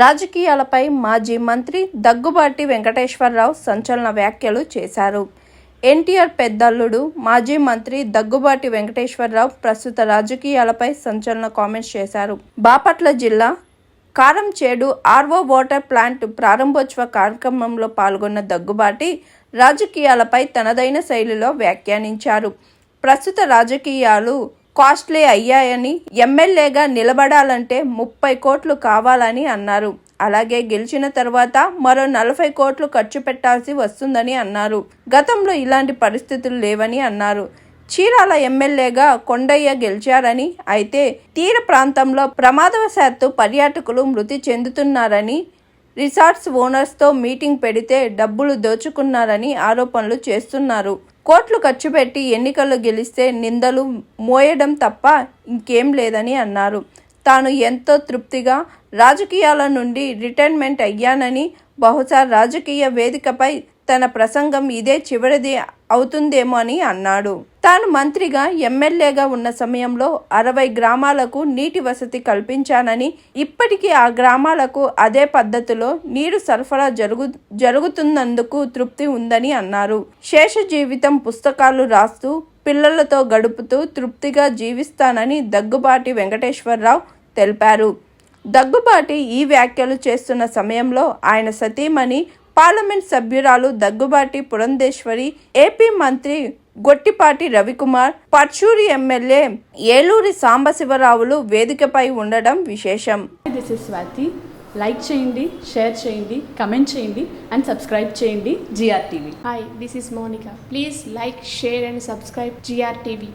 రాజకీయాలపై మాజీ మంత్రి దగ్గుబాటి వెంకటేశ్వరరావు సంచలన వ్యాఖ్యలు చేశారు. ఎన్టీఆర్ పెద్దల్లుడు మాజీ మంత్రి దగ్గుబాటి వెంకటేశ్వరరావు ప్రస్తుత రాజకీయాలపై సంచలన కామెంట్స్ చేశారు. బాపట్ల జిల్లా కారంచేడు ఆర్వో వాటర్ ప్లాంట్ ప్రారంభోత్సవ కార్యక్రమంలో పాల్గొన్న దగ్గుబాటి రాజకీయాలపై తనదైన శైలిలో వ్యాఖ్యానించారు. ప్రస్తుత రాజకీయాలు కాస్ట్లీ అయ్యాయని ఎమ్మెల్యేగా నిలబడాలంటే ముప్పై కోట్లు కావాలని అన్నారు. అలాగే గెలిచిన తర్వాత మరో నలభై కోట్లు ఖర్చు పెట్టాల్సి వస్తుందని అన్నారు. గతంలో ఇలాంటి పరిస్థితులు లేవని అన్నారు. చీరాల ఎమ్మెల్యేగా కొండయ్య గెలిచారని అయితే తీర ప్రాంతంలో ప్రమాదవశాత్తు పర్యాటకులు మృతి చెందుతున్నారని రిసార్ట్స్ ఓనర్స్తో మీటింగ్ పెడితే డబ్బులు దోచుకున్నారని ఆరోపణలు చేస్తున్నారు. కోట్లు ఖర్చు పెట్టి ఎన్నికల్లో గెలిస్తే నిందలు మోయడం తప్ప ఇంకేం లేదని అన్నారు. తాను ఎంతో తృప్తిగా రాజకీయాల నుండి రిటైర్మెంట్ అయ్యానని బహుశా రాజకీయ వేదికపై తన ప్రసంగం ఇదే చివరిది అవుతుందేమో అని అన్నాడు. తాను మంత్రిగా ఎమ్మెల్యేగా ఉన్న సమయంలో అరవై గ్రామాలకు నీటి వసతి కల్పించానని ఇప్పటికీ ఆ గ్రామాలకు అదే పద్ధతిలో నీరు సరఫరా జరుగు జరుగుతున్నందుకు తృప్తి ఉందని అన్నారు. శేష జీవితం పుస్తకాలు రాస్తూ పిల్లలతో గడుపుతూ తృప్తిగా జీవిస్తానని దగ్గుబాటి వెంకటేశ్వరరావు తెలిపారు. దగ్గుబాటి ఈ వ్యాఖ్యలు చేస్తున్న సమయంలో ఆయన సతీమణి పార్లమెంట్ సభ్యురాలు దగ్గుబాటి పురంధేశ్వరి ఏపీ మంత్రి గొట్టిపాటి రవికుమార్ పర్చూరి ఎమ్మెల్యే ఏలూరి సాంబశివరావులు వేదికపై ఉండడం విశేషం దిస్ ఇస్ స్వాతి లైక్ చేయండి షేర్ చేయండి కమెంట్ చేయండి అండ్ సబ్స్క్రైబ్ చేయండి GR TV Hi, this is Monica. Please like, share, and subscribe GRTV.